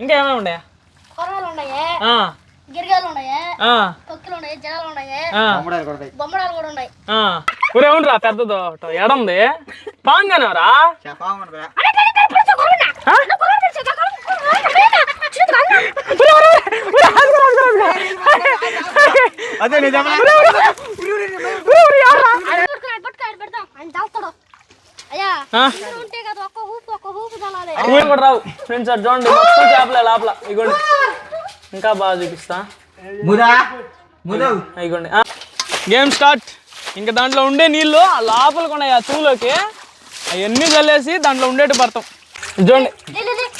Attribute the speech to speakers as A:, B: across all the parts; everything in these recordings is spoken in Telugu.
A: ఇంకా ఏమేమి ఉన్నాయా
B: కొరవలు ఉన్నాయి
A: ఆ,
B: గిరిగాలు ఉన్నాయి
A: ఆ,
B: కొక్కులు ఉన్నాయి జనాలు ఉన్నాయి
A: ఆ,
B: బొమ్మడాలు కూడా ఉన్నాయి
A: ఆ. ఒరే అవునరా పెద్దదో ఎడంది పాంగానేవరా
C: అదే నిజమా
B: పట్టుకున్నాడు, పట్టుకున్నాడు, పెడతాం ఆయన దాస్తాడు
A: కూడా రావు. ఫ్రెండ్స్ అది చూడండి. మొత్తం చేపలే లోపల. ఇగోండి. ఇంకా బాగా చూపిస్తా. ఇగోండి. Game start. ఇంకా దాంట్లో ఉండే నీళ్ళు ఆ లోపలికి ఉన్నాయి ఆ చెవులోకి అవన్నీ చల్లేసి దాంట్లో ఉండేటి పడతాం. చూడండి.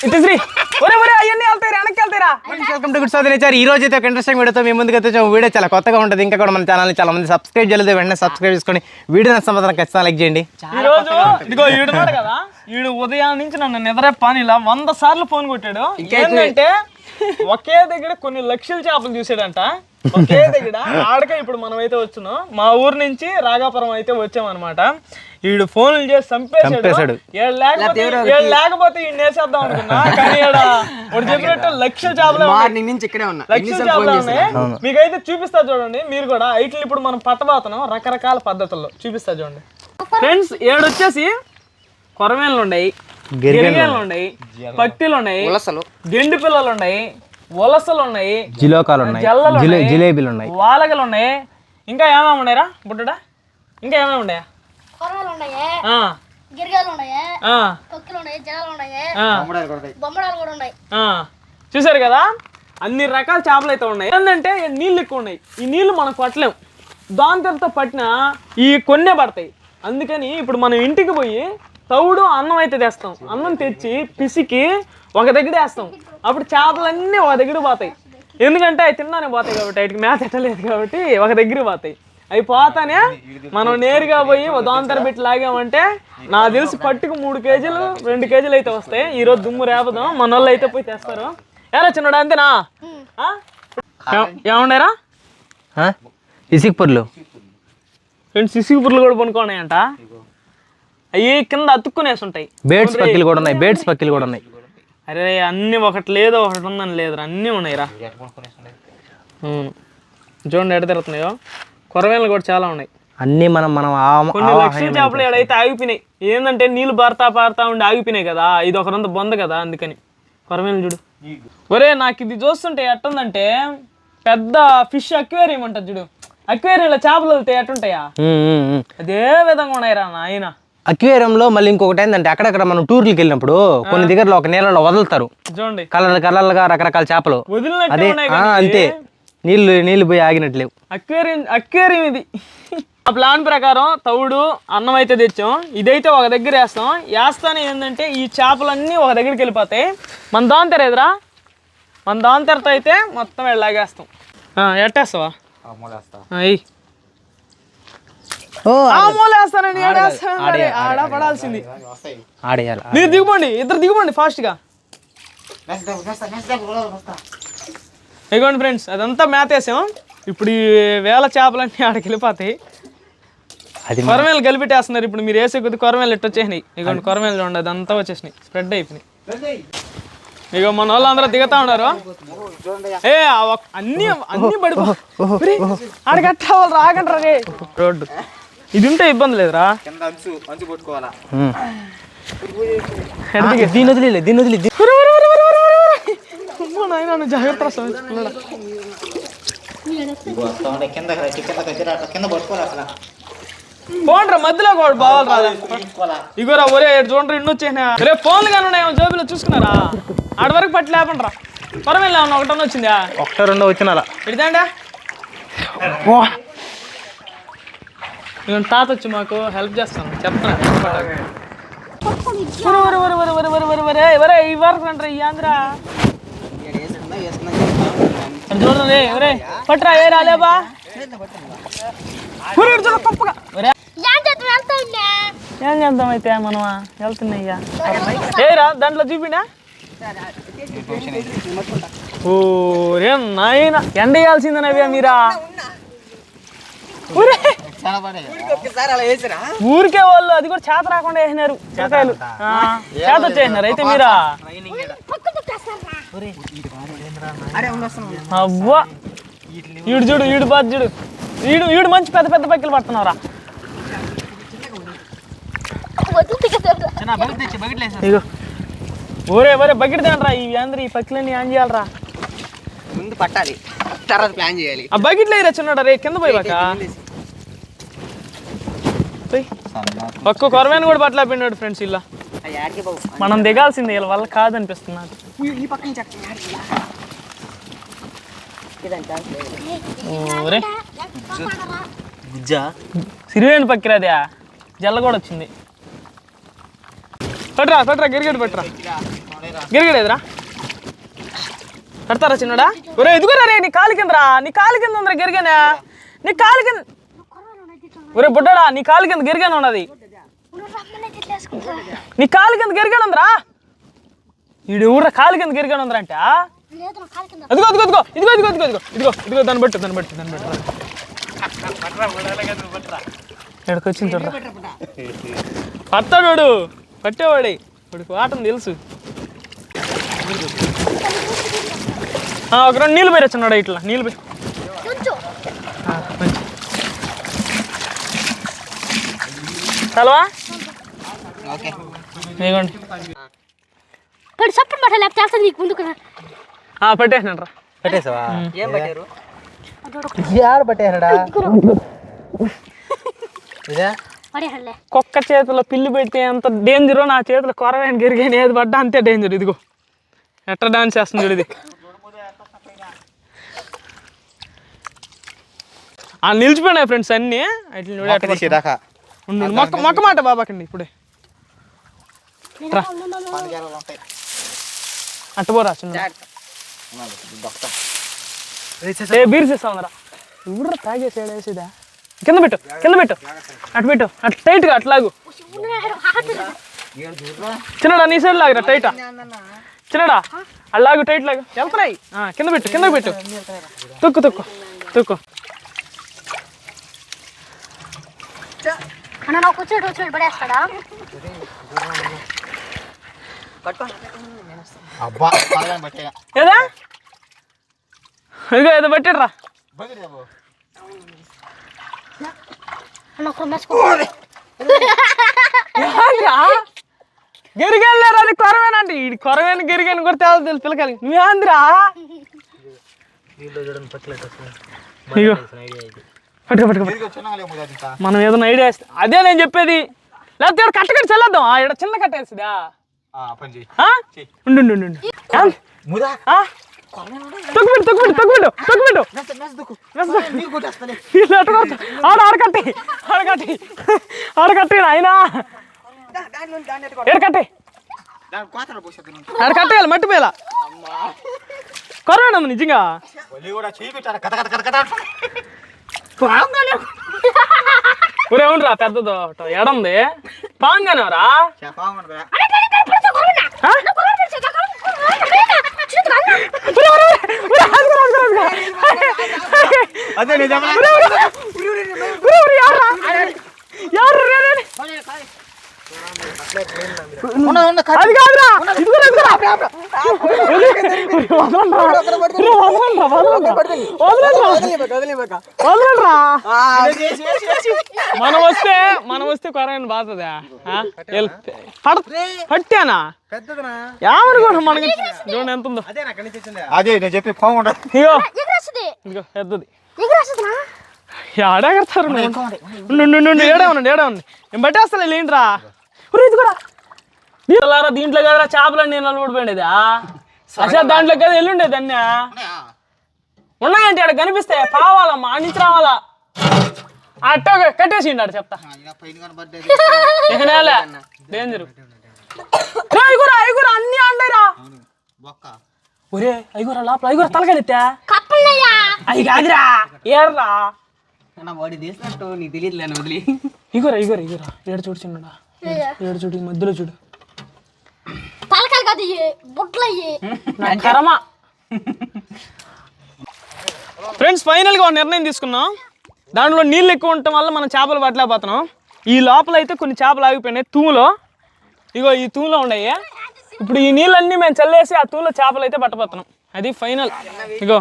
A: ఇటు శ్రీ ఒరే ఒరే అవన్నీ వెనక్కి వెళ్తారా
C: welcome to good sir nature ఈ రోజు అయితే ఒక ఇంట్రెస్టింగ్ వీడియోతో మీ ముందుకు వచ్చే వీడియో చాలా కొత్తగా ఉంటుంది. ఇంకా కూడా మన ఛానల్ని చాలా మంది సబ్స్క్రైబ్ చేయలేదు. వెంటనే సబ్స్క్రైబ్ చేసుకొని వీడియో నచ్చ మాత్రం ఖచ్చితంగా లైక్ చేయండి.
A: ఈ రోజు ఇదిగో ఈడున్నాడు కదా. ఈడు ఉదయం నుంచి నన్ను నిద్ర పనిలా వంద సార్లు ఫోన్ కొట్టాడు. ఏంటంటే ఒకే దగ్గర కొన్ని లక్షల చేపలు చూసాడంట. ఒకే దగ్గర ఆడక ఇప్పుడు మనం అయితే వచ్చున్నాం. మా ఊరు నుంచి రాగాపురం అయితే వచ్చామన్నమాట. ఈడు ఫోన్లు చేసి చంపేశాడు. లేకపోతే ఈ నేసేద్దాం అనుకున్నా. కానీ వాడు చెప్పినట్టు లక్షల చేపలు
D: మార్నింగ్ నుంచి ఇక్కడే ఉన్నా.
A: లక్షల చేపలు మీకైతే చూపిస్తా చూడండి. మీరు కూడా ఇట్లా ఇప్పుడు మనం పట్టబోతున్నాం రకరకాల పద్ధతుల్లో. చూపిస్తా చూడండి. ఫ్రెండ్స్ ఏడు వచ్చేసి కొరమేళ్ళు ఉన్నాయి. గిరిగేళ్ళు ఉన్నాయి. పట్టీలు ఉన్నాయి.
D: ఉలసలు.
A: గెండి పిల్లలు ఉన్నాయి. ఉలసలు ఉన్నాయి.
C: జిలోకాలు ఉన్నాయి. జిలేబీలు ఉన్నాయి.
A: వాలగలు ఉన్నాయి. ఇంకా ఏమేమి ఉన్నాయిరా? బుడ్డడా? ఇంకా ఏమేమి ఉన్నాయా?
B: కొరవలు ఉన్నాయి.
A: ఆ,
B: గిరిగాలు ఉన్నాయి.
A: ఆ,
B: కొక్కులు ఉన్నాయి జనాలు ఉన్నాయి.
A: ఆ,
B: బొమ్మడాలు కూడా ఉన్నాయి.
A: ఆ. చూసారు కదా? అన్ని రకాల చేపలు అయితే ఉన్నాయి. ఏంటంటే నీళ్ళు ఎక్కువ ఉన్నాయి. ఈ నీళ్ళు మనం దాని తర్వాత పట్టిన ఈ కొన్నే పడతాయి. అందుకని ఇప్పుడు మనం ఇంటికి పోయి తౌడు అన్నం అయితే తెస్తాం. అన్నం తెచ్చి పిసికి ఒక దగ్గర వేస్తాం. అప్పుడు చేపలన్నీ ఒక దగ్గర పోతాయి. ఎందుకంటే అవి తిన్నానే పోతాయి కాబట్టి వాటికి మేత ఎట్టలేదు కాబట్టి ఒక దగ్గర పోతాయి. అవి పోతానే? మనం నేరుగా పోయి దోంతర పెట్టి లాగామంటే నాకు తెలిసి పట్టుకు మూడు కేజీలు రెండు కేజీలు అయితే వస్తాయి. ఈ రోజు దుమ్ము రేపదాం. మన వాళ్ళు అయితే పోయి తెస్తారు. ఎలా చిన్నడా అంతేనా? ఏమండారా?
C: ఆ? ఇసిక్ పొర్లు.
A: రెండు సిసిగి పుర్లు కూడా పనుకోన్నాయంట అవి కింద అతుక్కునేసి ఉంటాయి.
C: బేడ్స్ పక్కిలు కూడా ఉన్నాయి. బేడ్స్ పక్కిలు కూడా ఉన్నాయి.
A: అరే అన్ని ఒకటి లేదు ఒకటి ఉందని లేదురా. అన్నీ ఉన్నాయిరా. చూడండి ఎడ తిరుగుతున్నాయో. కొరవేలు కూడా చాలా ఉన్నాయి.
C: అన్నీ మనం మనం
A: కొన్ని లక్షల చేపలు ఎడైతే ఆగిపోయినాయి. ఏంటంటే నీళ్ళు పారుతా పారుతా ఉండి ఆగిపోయినాయి కదా ఇది ఒకరంత బొంద కదా అందుకని. కొరమేలు చూడు. ఒరే నాకు ఇది చూస్తుంటే ఎట్టుందంటే పెద్ద ఫిష్ అక్వేరియం ఉంటుంది చూడు. అక్వేరియంలో చేపలు వెళ్తే ఎట్టుంటాయా. అదే విధంగా ఉన్నాయిరా నాయన.
C: అక్వేరియంలో మళ్ళీ ఇంకొకటి ఏంటంటే అక్కడక్కడ మనం టూర్లకు వెళ్ళినప్పుడు కొన్ని దగ్గరలో ఒక నీళ్ళలో వదులుతారు.
A: చూడండి.
C: కలర్ కలర్లుగా రకరకాల చేపలు. అదే అంతే. నీళ్ళు నీళ్ళు పోయి ఆగినట్లేవు.
A: అక్వేరియం అక్వేరియం ఇది. ఆ ప్లాన్ ప్రకారం తవుడు అన్నం అయితే తెచ్చాం. ఇదైతే ఒక దగ్గర వేస్తాం. వేస్తానే ఏంటంటే ఈ చేపలన్నీ ఒక దగ్గరికి వెళ్ళిపోతాయి. మన దాని తెరేదిరా మన దాని తెరతో అయితే మొత్తం వెళ్ళాగేస్తాం ఎట్టేస్తావా? అయ్యి. ఆడ. పడాల్సింది.
C: ఆడేయాలి.
A: మీరు ఇద్దరు దిగుకోండి ఫాస్ట్గా ఇదిగోండి ఫ్రెండ్స్ అదంతా మేతేసాం ఇప్పుడు ఈ వేల చేపలన్నీ ఆడకి వెళ్ళిపోతాయి.
C: అది
A: కొరమేలు కలిపెట్టేస్తున్నారు ఇప్పుడు మీరు వేసే కొద్ది కొరమేలు ఎట్టు వచ్చేసినాయి. ఇగోండి కొరమేలు చూడండి అదంతా వచ్చేసినాయి. స్ప్రెడ్ అయిపోయినాయి. ఇక మన వాళ్ళు అందరూ దిగుతా ఉన్నారు. ఏ అన్ని అన్ని పడిపో ఆడగట్టా వాళ్ళు రాగంటారా రే రోడ్డు. ఇది ఉంటే ఇబ్బంది లేదురా.
C: దీని వదిలే దీని వదిలే
A: అమ్మ నాయన జాగ్రత్త బాగుండ్రా మధ్యలో కోడు బావాలి ఇగోరా ఒరే చూడండి ఇన్ని వచ్చేసినా రే ఫోన్ కానీ ఉన్నాయో జోబీలో చూసుకున్నారా ఆడ వరకు పట్టి లేపండ్రా పొరం వెళ్ళా ఉన్నా ఒకటన్నా వచ్చిందా
C: ఒకటో రెండో వచ్చినారా
A: ఇడిదాండా నేను తాత వచ్చి మాకు హెల్ప్ చేస్తాను చెప్తాను ఎవరే ఈ వరకు అంటారా ఈ ఆంధ్ర చూడండి ఎవరే పట్రా ఏ
B: ఏం చేద్దాం
A: అయితే మనమా? వెళ్తున్నాయ్యా ఏరా దాంట్లో చూపినా? ఓరే నాయన ఎండ వేయాల్సిందే మీరా. ఊరే ఊరికే వాళ్ళు అది కూడా చేత రాకుండా వేసినారు చేతాలు చేత వచ్చేసినారు అయితే మీరా అవ్వా ఈడు చూడు ఈడు బాధ చూడు ఈడు ఈడు మంచి పెద్ద పెద్ద పక్కలు
C: బకెట్ బకెట్
A: ఇగో ఓరే ఒరే బకెట్ తినరా ఈ అందరూ ఈ పక్కలన్నీ ఏం చేయాలరా
D: ముందు పట్టాలి తర్వాత ప్లాన్ చేయాలి
A: ఆ బకెట్లో వేరే చిన్నాడా రే కింద పోయి ఒక్క కొరమైన కూడా పట్ల పిండాడు ఫ్రెండ్స్ ఇలా. మనం దిగాల్సింది వీళ్ళ వల్ల కాదనిపిస్తుంది నాకు. సిరివేణి పక్కిరాదే. జల్ల కూడా వచ్చింది. పట్టురా పట్టురా గిరిగడి పట్టురా. గిరిగడి ఎదురా. పడతారా చిన్నడా? ఒరే ఎదుగురా రే నీ కాలు కిందరా నీ కాలు కింద ఉందిరా గిరిగానే నీ కాలు కింద ఒరే బుడ్డడా నీ కాలు కింద గిరిగానే ఉన్నది. నీ కాలు కింద గిరిగానే ఉందిరా. ఈడు ఊర్రా కాలు కింద గిరిగానే ఉందిరా అంటే అదిగో అదిగో అదిగో ఇదిగో ఇదిగో ఇదిగో ఇదిగో ఇదిగో ఇదిగో దాన్ని బట్టు దాన్ని బట్టు దాన్ని బట్టు. ఇక్కడికి వచ్చింది చూడరా పట్టాడు పట్టేవాడి. వాడికి వాటం తెలుసు. ఒక రెండు నీళ్ళు పోయొచ్చున్నాడు ఇట్లా నీళ్ళు పోయి
B: కొంచెం
A: ఆ, మంచి చలవా
D: ఓకే.
A: ఇదిగోండి.
B: పడి సపోర్ట్ మాట లేకపోతే చేస్తాను నీకు ముందుకు
C: పెట్టేసావా?
D: ఏం పట్టారు?
C: యాడ పట్టేసాడా ఇదే?
B: పడేహళ్ళే
A: కుక్క చేతిలో పిల్లి పెడితే ఎంత డేంజరో నా చేతిలో కొరవైన గిరిగాని ఏది పడ్డా అంతే డేంజర్ ఇదిగో. ఎట్లా డాన్స్ చేస్తుంది చూడు ఇది. ఆ నిలిచిపోయినాయి ఫ్రెండ్స్ అన్నీ. అట్లా ఉండు. మొక్క మొక్క మాట బాబాకండి ఇప్పుడే. రా.
D: ఉంటాయి
A: అట్టపోరా చిన్న ఏ బీర్ చేస్తావురా? ఊర్ర తాగేసి వేసేదా? కింద పెట్టు కింద పెట్టు. అటు పెట్టు. అటు టైట్గా అట్లాగు చిన్నడా నీ సైడ్ లాగరా టైటా చిన్నడా అల్లాగు టైట్ లాగు. వెళ్తున్నాయి. ఆ, కింద పెట్టు కింద పెట్టు. తొక్కు తొక్కు తొక్కు.
B: అన్న నాకు వచ్చినట్టు వచ్చినట్టు పడేస్తాడా
D: అబ్బా
A: ఏదా? ఇదిగో గిరిగెళ్ళారు అది కొరవేనండి. ఈ కొరవేను గిరిగని కూడా తేవాలి తెలుసు పిల్లకాయలు నువ్వేంద్రా ఇగో పట్టుకో పట్టుకో. మనం ఏదైనా ఐడియా అదే నేను చెప్పేది. లేకపోతే ఇక్కడ కట్ట కట్టి చెల్లేద్దాం. ఆ ఇక్కడ చిన్న కట్ట ఆ? ఉండు? ఆడ ఆడకట్టి ఆడకట్టి ఆడకట్టి
D: పోసేద్దాం
A: ఆడ కట్టేయాలి మట్టి మీద కరోనా నిజంగా. ఊరే అవునరా పెద్దదో ఎడంది పాంగానేవరా
D: చెప్పామనురా
C: అదే నిజమా?
A: అది కాదురా ఇదిగోరా, ఇదిగోరా. మనం వస్తే మనం వస్తే కొరైన బాధదా పట్టానా ఏమనుకోండి మనకి చూడండి ఎంత ఉందో
C: అదే నేను చెప్పి ఫోన్ ఉండదు
A: ఇగో
B: ఎగరేస్తుంది
A: ఇదిగో పెద్దది ఏడాగడతారు ఏడా ఉండండి ఏడా ఉండండి నేను లేంట్రా ఒరే ఇది కూడా. నీళ్ళారా దీంట్లో కదరా చేపలన్నీ నిలబడిపోయిండేదా అసలు దాంట్లో కదా ఎల్లుండేది అన్నీ ఉన్నాయంటే ఆడ కనిపిస్తాయి? పావాలమ్మా ఆ నుంచి రావాలా? అట్ట కట్టేసిండాడు చెప్తా.
D: పైన కనబడ్డది.
A: ఇక నేలే డేంజర్. ఐగురా ఐగురా అన్ని అండరా
D: బొక్క.
A: ఒరే ఐగురా లోపల ఐగురా తలకెడితే అవి కాదురా ఏర్రా
D: వాడి తీసినట్టు నీకు తెలియదులే వదిలి.
A: ఇగురా ఇగురా ఇగురా ఏడు చూడు చిన్నడా. ఏడు చూడు మధ్యలో చూడు.
B: కాదు ఇయ్యి బుట్టలు అయ్యి.
A: నా కర్మ. ఫ్రెండ్స్ ఫైనల్గా ఒక నిర్ణయం తీసుకున్నాం. దాంట్లో నీళ్ళు ఎక్కువ ఉండటం వల్ల మనం చేపలు పట్టలేకపోతున్నాం. ఈ లోపల అయితే కొన్ని చేపలు ఆగిపోయినాయి. తూములో. ఇగో ఈ తూములో ఉన్నాయి. ఇప్పుడు ఈ నీళ్ళన్నీ మేము చల్లేసి ఆ తూలో చేపలు అయితే పట్టబోతున్నాం. అది ఫైనల్. ఇగో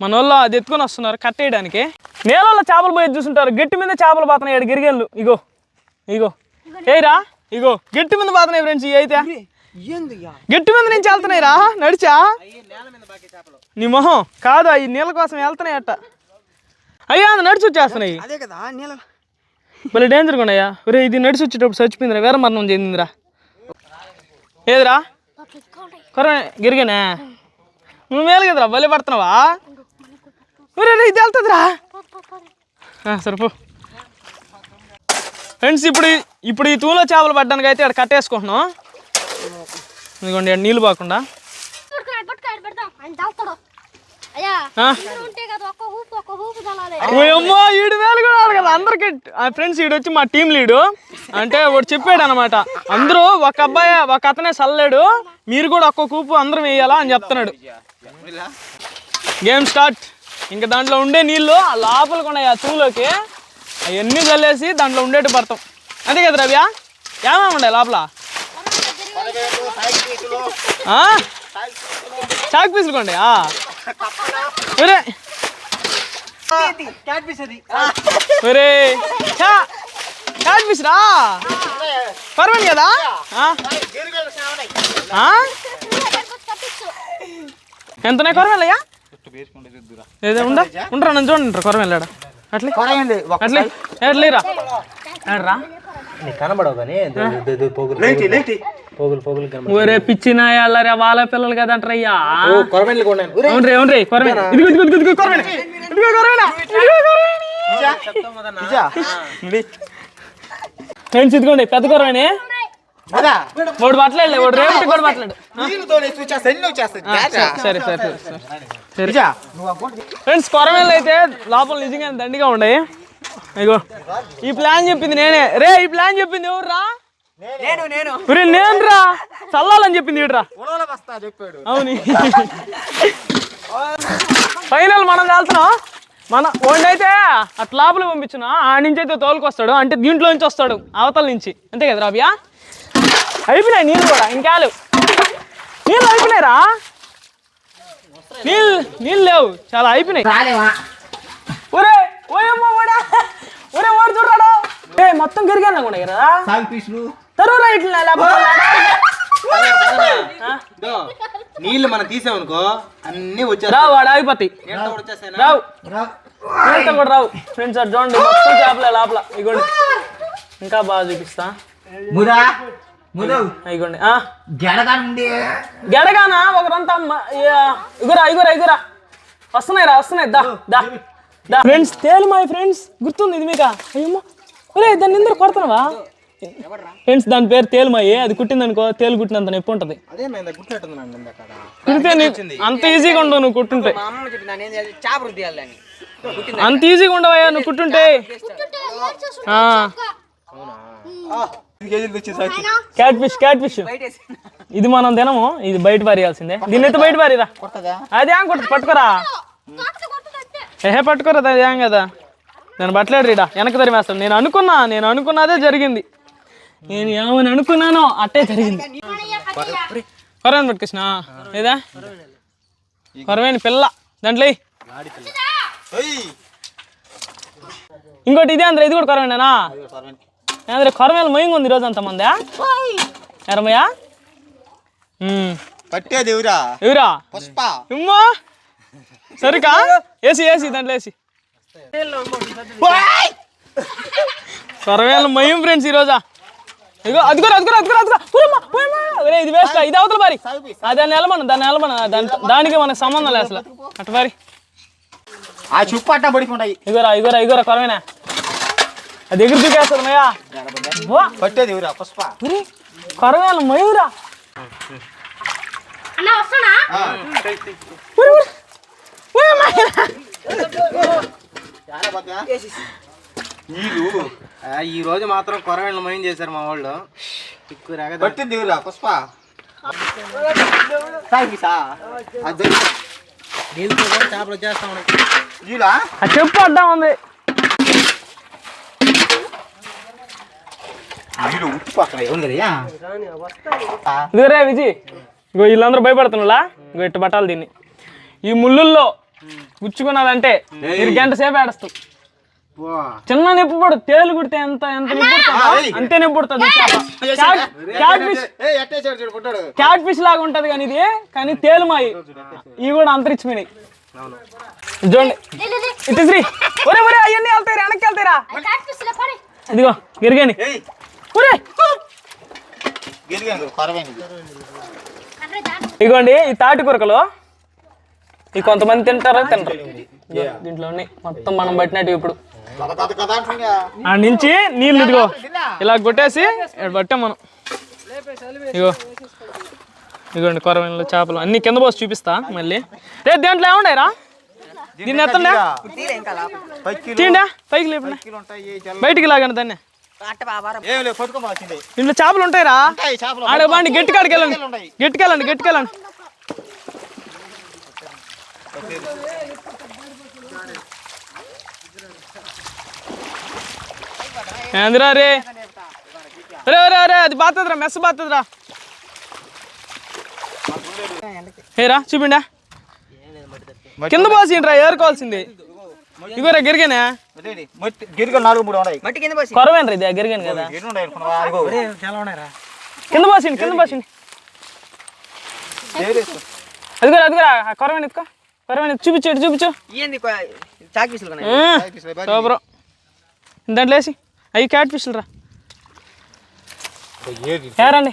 A: మన వాళ్ళు అది ఎత్తుకొని వస్తున్నారు కట్టేయడానికి. నీళ్ళలో చేపలు పోయి చూసుంటారు. గట్టి మీద చేపలు పోతున్నాయి. ఇక్కడ గిరిగెళ్ళు. ఇగో ఇగో. ఏరా ఇగో గట్టి మీద పోతున్నాయి ఫ్రెండ్స్ ఇవి అయితే. గట్టి మీద నుంచి వెళ్తున్నాయి రా నడిచా? నీ మొహం కాదు అవి నీళ్ళ కోసం వెళ్తున్నాయి అట్ట. అయ్యా అది నడిచి వచ్చేస్తున్నాయి.
D: అదే కదా నీళ్ళ
A: భలే డేంజర్గా ఉన్నాయా? ఒరే ఇది నడిచి వచ్చేటప్పుడు చచ్చిపోయిందిరా వేరే మరణం చెందిందిరా. ఏదిరా? కొరమే గిరిగనే. నువ్వు మేలు కదరా భలే పడుతున్నావా? ఒరే ఇది వెళ్తుందిరా. సరిపో ఫ్రెండ్స్ ఇప్పుడు ఇప్పుడు ఈ తూలో చేపలు పడ్డానికి అయితే ఇక్కడ కట్టేసుకుంటున్నాం. ఇదిగోండి నీళ్ళు పోకుండా. ఈడు వేలు కూడా అందరికి. ఫ్రెండ్స్ ఈడు వచ్చి మా టీం లీడు. అంటే వాడు చెప్పాడు అనమాట అందరూ ఒక అబ్బాయి ఒక అతనే చల్లాడు మీరు కూడా ఒక్క కూపు అందరం వేయాలా అని చెప్తున్నాడు. గేమ్ స్టార్ట్ ఇంకా దాంట్లో ఉండే నీళ్ళు ఆ లోపలికి ఉన్నాయి ఆ తూలోకి. అవన్నీ చల్లేసి దాంట్లో ఉండేట్టు పడతాం అంతే కదా రవ్య? ఏమేమి ఉండే లోపల? ఆ? చాక్ పీసులు కొండి ఒరే. ఒరే. చా. పీస్ రా పర్వాలేదు కదా? ఆ? ఆ? ఎంతనే ఉండరా నన్ను చూడండి కొరమేలాడ అట్లే. అట్లే. ఎట్లేరా రా.
C: నీకు కనబడవు కానీ పోగులు పోగులు పోగులు కనబడ
A: ఒరే పిచ్చిన అల్లరే వాళ్ళ పిల్లలు కదా అంటారయ్యా
C: కొరమేళ్ళు కొన్నాను.
A: అవునరే అవునరే కొరమే ఇదిగో ఇదిగో ఇదిగో ఇదిగో కొరమేన. ఇదిగో కొరమేన. ఇదిగో కొరమేన. ఫ్రెండ్స్ ఇదిగోండి పెద్ద కొరమేనే. వాడు మాట్లాడలే వాడు రేపటి కూడా మాట్లాడు. సరే సరే ఫ్రెండ్స్ కొరమేలు అయితే లోపల నిజంగా దండిగా ఉన్నాయి. ఇగో ఈ ప్లాన్ చెప్పింది నేనే. రే ఈ ప్లాన్ చెప్పింది ఎవరు రా
D: నేను నేను.
A: ఒరే నేను రా చల్లాలని చెప్పింది ఈడురా అవును. ఫైనల్ మనం వెళ్తున్నాం మన వాడినైతే అట్లా లోపల పంపించున్నా ఆ నుంచి అయితే తోలుకొస్తాడు. అంటే దీంట్లో నుంచి వస్తాడు అవతల నుంచి. అంతే కదా రాబియా? అయిపోయినాయి నీళ్ళు కూడా ఇంకాలు. నీళ్ళు అయిపోయినాయిరా. నీళ్ళు నీళ్ళు లేవు చాలా అయిపోయినాయి. ఒరే ఓయమ్మ వాడా ఒరే వాడు చూడరాడు. ఏ మొత్తం గిరిగాను కూడా కదా? తరువురా ఇట్లా
C: నీళ్ళు మనం తీసామనుకో అన్ని వచ్చేస్తాయి.
A: రావు వాడు ఆగిపోతాయి? రావు. నీళ్ళతో కూడా రావు. ఫ్రెండ్స్ చూడండి మొత్తం చేపలే లోపల. ఇగోండి. ఇంకా బాగా చూపిస్తా.
E: ముదు
A: ఇగోండి. ఆ,
E: గెడగానుండి
A: గెడగానా? ఒకరంతా ఇగురా ఇగురా ఇగురా. వస్తున్నాయి రా వస్తున్నాయి. దా దా దా. ఫ్రెండ్స్ తేలు మై ఫ్రెండ్స్. గుర్తుంది ఇది మీకు? అయ్యమ్మో. ఒరే దాన్ని ఎందుకు కొడుతున్నావా? ఫ్రెండ్స్ దాని పేరు తేలుమాయి అది కుట్టిందనుకో తేలు కుట్టినంత నొప్పి ఉంటుంది. కుడితే అంత ఈజీగా ఉండవు నువ్వు కుట్టుంటే. అంత ఈజీగా ఉండవయ్యా నువ్వు కుట్టుంటే. ఆ. క్యాట్ ఫిష్ క్యాట్ ఫిష్ ఇది మనం తినము ఇది బయట పారేయాల్సిందే. దీన్ని అయితే బయట పారిరా. అది ఏం కొట్టు పట్టుకోరా. ఏహే పట్టుకోరా అది ఏం కదా. నేను పట్టలేడు రీడా వెనక తరిమేస్తాను. నేను అనుకున్నా నేను అనుకున్నదే జరిగింది. నేను ఏమని అనుకున్నానో అట్టే జరిగింది. కొరవేని పట్టుకొచ్చిన? ఏదా కొరవేని పిల్ల. దాంట్లో. ఇంకోటి ఇదే అందరూ ఇది కూడా కొరవేనా అందరూ కొరమేల మయంగా ఉంది ఈరోజు అంతమంది ఎరమయ్యా
C: పట్టేది ఎవరా
A: ఎవరా
C: పుష్ప
A: ఉమ్మా సరికా ఏసి ఏసి దాంట్లో వేసి కొరవేల మయం ఫ్రెండ్స్ ఈరోజా ఇగో అదిగో అదిగో అదిగో. ఒరేయ్, ఇది వేస్ట్ ఇది అవతల ఆ, దాన్ని నిలబడి దాన్ని నిలబడి దాని దానికి మనకు సంబంధం లేదు అసలు అటు పారి
E: ఆ చుప్పు అట్టా పడిపోంటాయి
A: ఇగోరా ఇగోరా ఇగోరా కొరవేనా అది ఎగురు దూకేస్తుంది మయ్యా వా
C: పట్టేది ఎవరా పుష్ప.
A: కొరవేల మయూరా. ఊరు, ఊరు.
C: నీళ్ళు
D: ఈ రోజు మాత్రం కొరవేళ్ళ మయం చేశారు మా వాళ్ళు. ఎక్కువ రాగ
C: పట్టింది ఎవరా పుష్ప. నీళ్ళా
A: ఆ చెప్పు అడ్డం ఉంది. ఇదిగోరే విజయ్ ఇగో వీళ్ళందరూ భయపడుతున్నా ఇగో ఇట్టు పట్టాలి దీన్ని ఈ ముళ్ళుల్లో గుచ్చుకున్నదంటే మీరు గంట సేపు ఏడుస్తావు చిన్న నిప్పు పడు తేలు కుడితే ఎంత ఎంత నిప్పు పుడుతుందో? అంతే నిప్పు పుడుతుంది. ఈ చేప. క్యాట్- ఫిష్ క్యాట్ ఫిష్ లాగా ఉంటది కానీ ఇది కానీ తేలు మాయి. ఇవి కూడా అంతరించిపోయినాయి చూడండి ఇటు శ్రీ ఒరే ఒరే అవన్నీ వెళ్తాయి వెనక్కి
B: పడి.
A: ఇదిగో గిరిగాని. ఇదిగోండి ఈ తాటి కూరకలు. ఈ కొంతమంది తింటారా తింటారు దీంట్లో మొత్తం మనం పట్టినట్టు ఇప్పుడు. ఆ నుంచి నీళ్ళు ఇదిగో. ఇలా కొట్టేసి పట్టాం మనం. ఇగో. ఇదిగోండి కొరవీళ్ళు చేపలు. అన్ని కింద పోసి చూపిస్తా మళ్ళీ. రే దీంట్లో ఏముండాయిరా దీన్ని ఎత్తండి? తీయండి పైకి లేపండి? బయటికి లాగండి దాన్ని. దీంట్లో చేపలు ఉంటాయిరా?
E: ఉంటాయి చేపలు
A: ఆడ బాండి గట్టి కాడికి వెళ్ళండి గట్టికెళ్ళండి గట్టికెళ్ళండి. ఏందిరా రే? రే రే రే అది బాతదిరా మెస్ బాతదిరా ఏరా చూపిండా? కింద పోసిండ్రా ఏరుకోవాల్సింది. ఇగోరా గిరిగానే.
E: మట్టి గిరికలు నాలుగు మూడు ఉన్నాయి.
D: మట్టి కింద పోసి.
A: కొరవేనరా ఇది గిరిగాను కదా.
E: ఎన్ని ఉన్నాయి అనుకున్నావా? ఇదిగో.
A: కింద పోసిండి కింద పోసిండి.
E: ఏరేసుకో.
A: అదిగోరా అదిగోరా కొరవేన ఎత్తుకో. కొరవేన చూపించు ఇటు చూపించు.
D: ఇయ్యంది చాక్ పీసులు.
A: సూపర్. దాంట్లో వేసి అవి క్యాట్ ఫిష్లు రా. ఏరండి.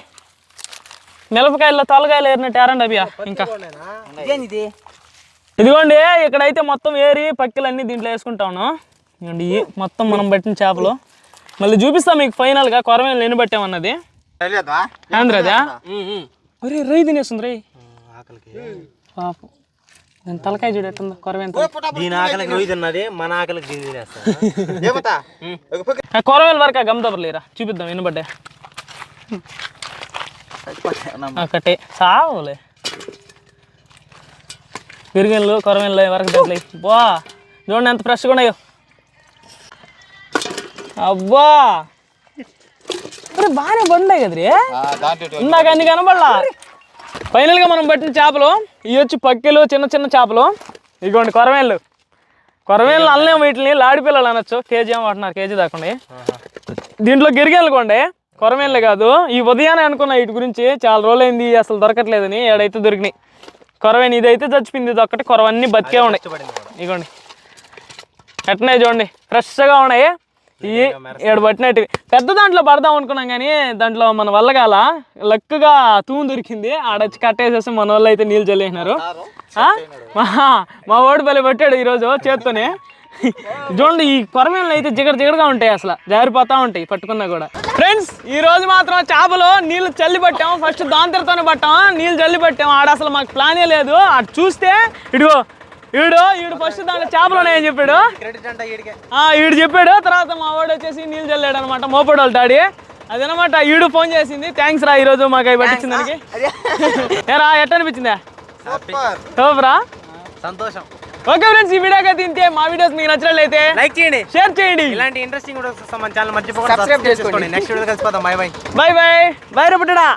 A: మిరపకాయల్లో తొలకాయలు ఏరినట్టు ఏరండి అవి ఇంకా ఇదిగోండి ఇక్కడైతే మొత్తం ఏరి పక్కిలన్నీ దీంట్లో వేసుకుంటాను. ఇదిగోండి మొత్తం మనం పట్టిన చేపలు. మళ్ళీ చూపిస్తాం మీకు ఫైనల్గా కొరవేలు ఎన్ని పట్టామన్నది? ఆంధ్రదా? ఒరే రై తినేస్తుంది రై. పాపం. దాని తలకాయ చూడు ఎట్టుందో కొరవేంత
C: దీని ఆకలికి రోజు తిన్నది మన ఆకలికి దీని తినేస్తా
A: కొరవేల వరకు ఆ గమదబర్లేరా చూపిద్దాం ఎన్ని కట్టే సావులే విరిగన్లు కొరవేన్లు వరకు తింటలే బా చూడండి ఎంత ఫ్రెష్గా ఉన్నాయో. అబ్బా! బాగానే బండాయి కదరే.
E: దాంట్లో
A: ఇందాక అన్ని కనబడలా. ఫైనల్గా మనం పట్టిన చేపలు ఇవి వచ్చి పక్కెలు చిన్న చిన్న చేపలు. ఇదిగోండి కొరవేళ్ళు. కొరవేళ్ళు అల్లనే వీటిని లాడి పిల్లలు అనొచ్చు. కేజీ ఏమో అంటున్నారు కేజీ దాకండి దీంట్లో గిరిగేళ్ళు కొండే. కొరమేళ్ళే కాదు. ఈ ఉదయాన్నే అనుకున్నా వీటి గురించి చాలా రోజులైంది అసలు దొరకట్లేదని ఏడైతే దొరికినాయి. కొరవేని ఇదైతే చచ్చిపోయింది. ఇది ఒక్కటి కొరవన్నీ బతికే ఉన్నాయి. ఇగోండి. ఎట్నే చూడండి. ఫ్రెష్గా ఉన్నాయి. ఈ ఏడు పట్టినట్టు. పెద్ద దాంట్లో పడదాం అనుకున్నాం కానీ దాంట్లో మన వల్ల కాల లక్కుగా తూము దొరికింది. ఆడొచ్చి కట్టేసేసి మన వాళ్ళు అయితే నీళ్ళు చల్లేసినారు? మా మా ఓడి పల్లె పట్టాడు ఈరోజు చేత్తోనే. చూడండి ఈ కొరమేళ్ళు అయితే జిగడ జిగడగా ఉంటాయి అసలు. జారిపోతా ఉంటాయి పట్టుకున్నా కూడా. ఫ్రెండ్స్ ఈ రోజు మాత్రం చేపలు నీళ్ళు చల్లి పట్టాం. ఫస్ట్ దాంతరతోనే పట్టాం. నీళ్ళు చల్లి పట్టాం. ఆడ అసలు మాకు ప్లానే లేదు. అటు చూస్తే ఇడిగో ఈడు ఈడు ఫస్ట్ దాంట్లో చేపలు ఉన్నాయని చెప్పాడు. ఈడు చెప్పాడు. తర్వాత మా వాడు వచ్చేసి నీళ్ళు చల్లాడు అనమాట మోపడు వాళ్ళ డాడీ అదనమాట ఈడు ఫోన్ చేసింది. థ్యాంక్స్ రా ఈరోజు మాకు అవి పట్టించిన దానికి ఏరా ఎట్ట అనిపించిందా సూపరా
C: సంతోషం.
A: ఓకే ఫ్రెండ్స్ ఈ అయితే ఇంతే మా వీడియోస్ మీకు నచ్చినట్లయితే
C: లైక్ చేయండి.
A: షేర్ చేయండి.
C: ఇలాంటి ఇంట్రెస్టింగ్ వీడియోస్ మన ఛానల్ మర్చిపోకుండా
D: Subscribe
C: సబ్స్క్రైబ్ చేసుకోండి. Next video కలిసిపోతాం bye bye
A: bye bye bye రేపటిడా